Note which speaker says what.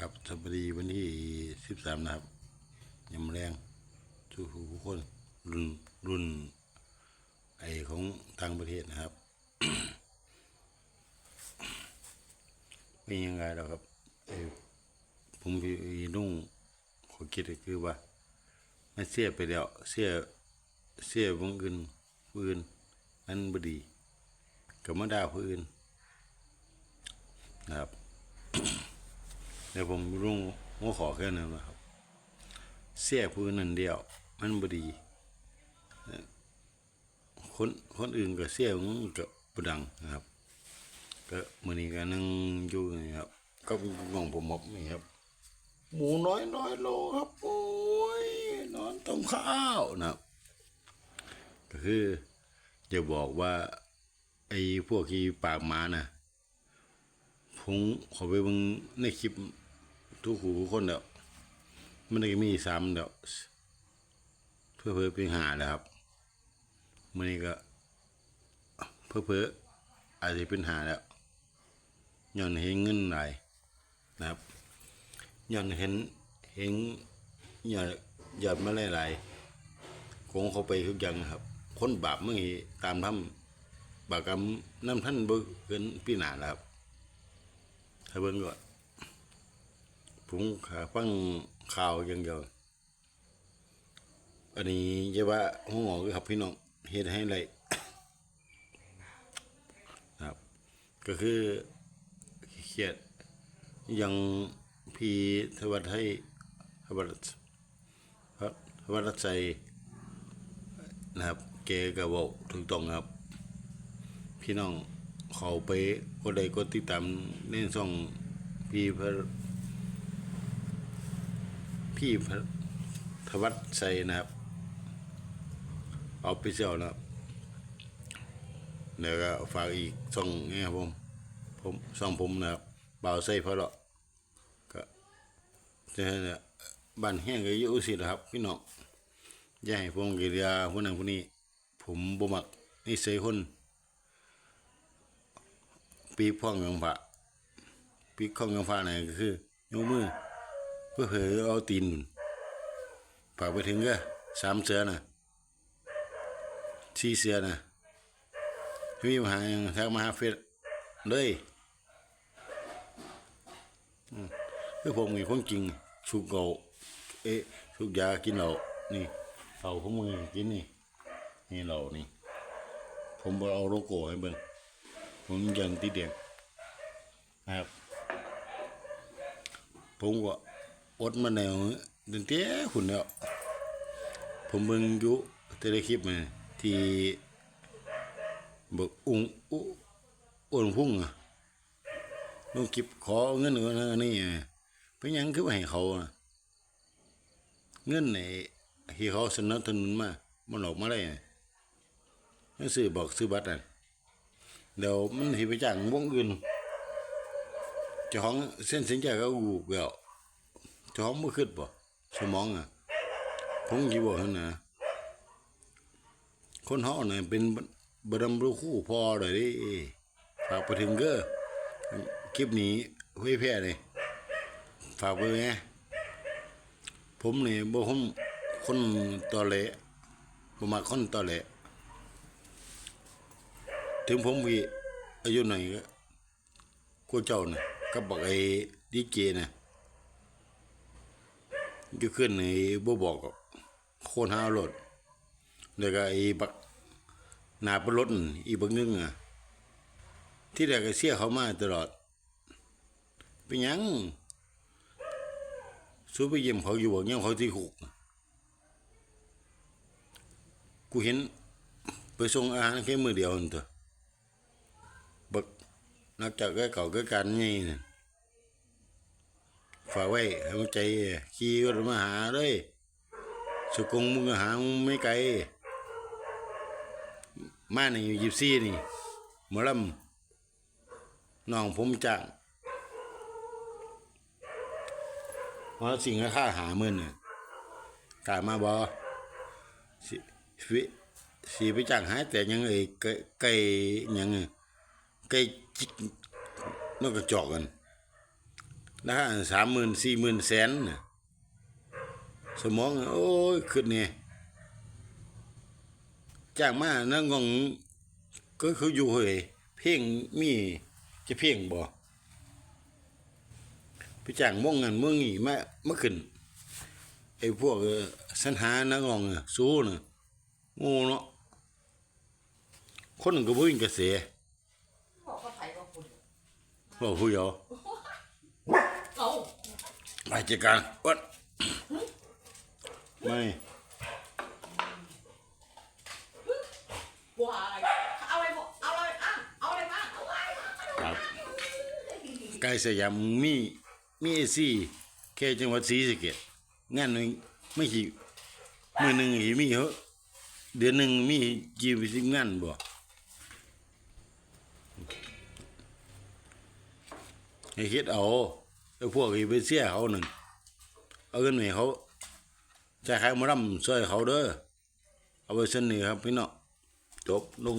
Speaker 1: ครับสวัสดีวันที่สิบสามนะครับยำแรงทุกผู้คนรุ่นรุ่นไอของต่างประเทศนะครับไม่ยังไงหรอกครับไอผมพี่นุ่งขอคิดก็คือว่ามันเสียไปแล้วเสียเสียวงอื่นผู้อื่นนั้นบดีกับมาด่าผู้อื่นนะครับ ดี๋ยวผมรุ่งหัวขอแค่นั้นนะครับ เสียผู้นนั่นเดียว มันบดี คนคนอื่นก็เสียมันก็บดังนะครับ ก็มือนี้ก็นั่งอยู่นี่ครับ ก็งองผมมบนี่ครับ หมูน้อยน้อยโลครับ โอ้ยนอนต้มข้าวนะครับก็คือจะบอกว่า ไอ้พวกที่ปากหมาน่ะผมขอไปเบิ่งในคลิป ทุกหูทุกคนเดียวมันก็มีซ้ำเดียวเพื่อเพื่อเป็นหาแล้วครับมันนี้ก็เพื่อเพื่ออาจจะเป็นหาแล้วย้อนเห็นเงินหลายนะครับย้อนเห็นเห็นย้อนหยอดมาหลายๆคงเขาไปทุกอย่างนะครับ คนบาปเมื่อกี้ตามทำบาปกรรมน้ำท่านบ่เกินปีหนาแล้วครับถ้าเบิ่งก่อน ผมขาฟังข่าวอย่างเดียวอันนี้จะว่าห้องหอครับพี่น้องเฮ็ดให้ไรครับ ก็คือเครียดยังพี่ทวัฒให้ทวัฒครับทวัฒใจนะครับเกก็บอกถูกต้องครับ พี่น้องเขาไปก็ได้ก็ติดตามในช่องพี่พระ พี่พระธวัชชัยนะครับ เอาไปเสียวนะครับเดี๋ยวก็ฝากอีกช่องนี้ครับผมผมช่องผมนะครับเบ่าใส่พระเลาะก็จะให้เนี่ยบ้านแห้งก็อยู่สินะครับ พี่น้องอย่าให้ผมกิริยาผู้นั้นผู้นี้ ผมบ่มักนิสัยคนปีกพ่องยังฝาปีกข้องยังฝาไหนก็คือยกมือ เพื่อเผยเอาตีนหนุนฝากไปถึงก็สามเสือนะสี่เสือนะมีปัญหาอย่างทักมาหาเฟซเลยอืมคือผมมีคนจริงชุกเกาเอ๊ะชุกยากินเหล้านี่เอาของมือกินนี่นี่เหล้านี่ผมเอาโลโก้ให้เบิ่งผมยังติดเดียงนะครับผมก็ อดมาแนวตั้งแต่หุ่นแล้ว ผมเบิ่งอยู่แต่ละคลิปมาที่บอกอุ้งอุอ้นพุ่งอะลงคลิปขอเงินเงินนนี้อะเป็นยังคือว่าให้เขาอะเงินไหนที่เขาสนับสนุนมามันออกมาได้ไงหนังสือบอกซื้อบัตรอะเดี๋ยวมันสิไปจ้างวงอื่นเจ้าของเส้นสินใจก็อูกแล้วเจ้า ของบ่คิดบ่สมองอะผมสิบอกหั่นนะคนเฮาน่ะเป็นบรมรูคู่พอเลยเดิฝากไปถึงเก้อคลิปนี้เฮ้ยแพ้เลยฝากไปไงผมนี่บ่ผมคนตอแหลบ่มักคนตอแหลถึงผมมีอายุหน่อยก็กูเจ้าน่ะก็บอกไอ้ดีเจนะ จะขึ้นไอ้บ่บอกโคนหารถแล้วก็ไอ้บักหนาปรถนั่นอีบักนึงอะ ที่แรกก็เสียเขามาตลอด เป็นยังสู้ไปเยี่ยมเขาอยู่บอกยังเขาที่คุกกูเห็นไปส่งอาหารแค่มือเดียวนั่นเถอะบักนักจาก cái cầu cái cành như nè ฝากไว้ให้มันใจขี่รถมาหาเลยสุกงมึงหางไม่ไกลมานี่ยิบซี่นี่หมอลำน้องผมจ้างว่าสิ่งที่ค่าหาเมื่อน่ะกลามาบอสิสิสิไปจ้างหาแต่ยังไอ้ไก่ยังไง cây chích nó có chọc gần นะฮะสามหมื่นสี่หมื่นแสนน่ะสมอง โอ้ยขึ้นเนี่ยจากมานั่งงงก็คืออยู่เฮ้ยเพ่งมีจะเพ่งบ่ไปจ้างม่งเงินเมืองนี่มามาขึ้นไอ้พวกเอ่อสัญหานักงองอะสู้น่ะโงูเนาะคนก็บ่มีกระแส
Speaker 2: บอกว่าไผว่าคุณ
Speaker 1: บอกผู้เยาว์
Speaker 2: เอา
Speaker 1: ไปจัดการวัดไม่
Speaker 2: วายเอาอะไรบอกเอาอะไรอะเอาอะไรมาเอาอะไร
Speaker 1: ครับใกล้สยามมีมีเอซี่แค่จังหวัดศรีสะเกษงานหนึงไม่กี่มือหนึ่งอีมีเหรอะเดือนหนึ่งมีกี่สิบงานบ่ให้คิดเอา ไอ้พวกไอ้ไปเสียเขาหนึ่งเอาเงินให้เขาจะขายมารำช่วยเขาเด้อเอาไปเส้นนี้ครับพี่น้องจบลง